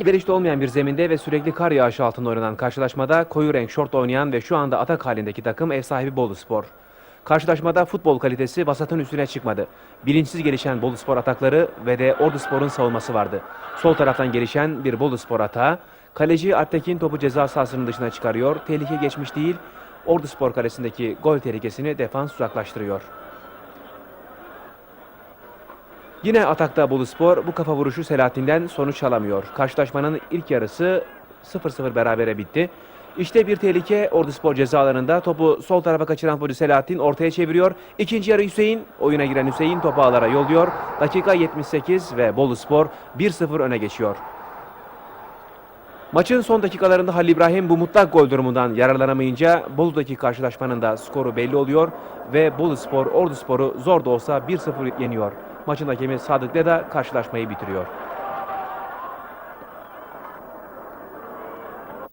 Elverişli olmayan bir zeminde ve sürekli kar yağışı altında oynanan karşılaşmada koyu renk şort oynayan ve şu anda atak halindeki takım ev sahibi Bolu Spor. Karşılaşmada futbol kalitesi vasatın üstüne çıkmadı. Bilinçsiz gelişen Bolu Spor atakları ve de Ordu Spor'un savunması vardı. Sol taraftan gelişen bir Bolu Spor atağı, kaleci Alptekin topu ceza sahasının dışına çıkarıyor. Tehlike geçmiş değil, Ordu Spor kalesindeki gol tehlikesini defans uzaklaştırıyor. Yine atakta Bolu Spor bu kafa vuruşu Selahattin'den sonuç alamıyor. Karşılaşmanın ilk yarısı 0-0 berabere bitti. İşte bir tehlike Ordu Spor cezalarında topu sol tarafa kaçıran futbolcu Selahattin ortaya çeviriyor. İkinci yarı Hüseyin, oyuna giren Hüseyin topu ağlara yolluyor. Dakika 78 ve Bolu Spor 1-0 öne geçiyor. Maçın son dakikalarında Halil İbrahim bu mutlak gol durumundan yararlanamayınca Bolu'daki karşılaşmanın da skoru belli oluyor ve Bolu Spor Ordu Spor'u zor da olsa 1-0 yeniyor. Maçın hakemi Sadık Deda karşılaşmayı bitiriyor.